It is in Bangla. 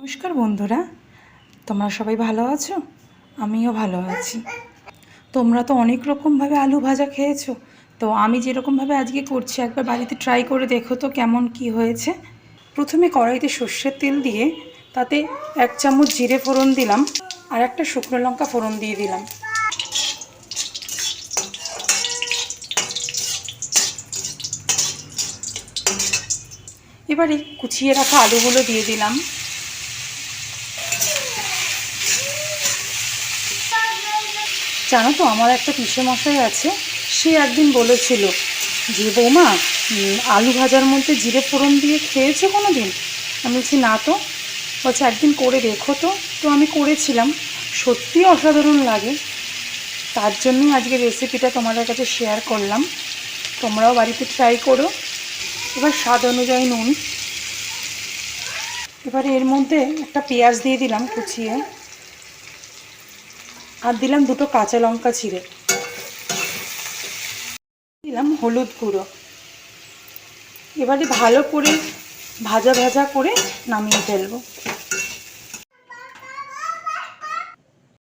নমস্কার বন্ধুরা, তোমরা সবাই ভালো আছো? আমিও ভালো আছি। তোমরা তো অনেক রকমভাবে আলু ভাজা খেয়েছো, তো আমি যেরকমভাবে আজকে করছি, একবার বাড়িতে ট্রাই করে দেখো তো কেমন কি হয়েছে। প্রথমে কড়াইতে সর্ষের তেল দিয়ে তাতে এক চামচ জিরে ফোড়ন দিলাম, আর একটা শুকনো লঙ্কা ফোড়ন দিয়ে দিলাম। এবারে কুচিয়ে রাখা আলুগুলো দিয়ে দিলাম। জানো তো, আমার একটা মশাই আছে, সে একদিন বলেছিল যে, বৌমা আলু ভাজার মধ্যে জিরে ফোড়ন দিয়ে খেয়েছো কোনো দিন আমি বলছি, না তো। বলছে, একদিন করে দেখো তো। তো আমি করেছিলাম, সত্যি অসাধারণ লাগে। তার জন্যই আজকে রেসিপিটা তোমাদের কাছে শেয়ার করলাম। তোমরাও বাড়িতে ট্রাই করো। এবার স্বাদ অনুযায়ী নুন। এবার এর মধ্যে একটা পেঁয়াজ দিয়ে দিলাম কুচিয়ে। আর দিলাম দুটো কাঁচা লঙ্কা ছিঁড়ে। দিলাম হলুদ গুঁড়ো। এবারে ভালো করে ভাজা ভাজা করে নামিয়ে ফেলব।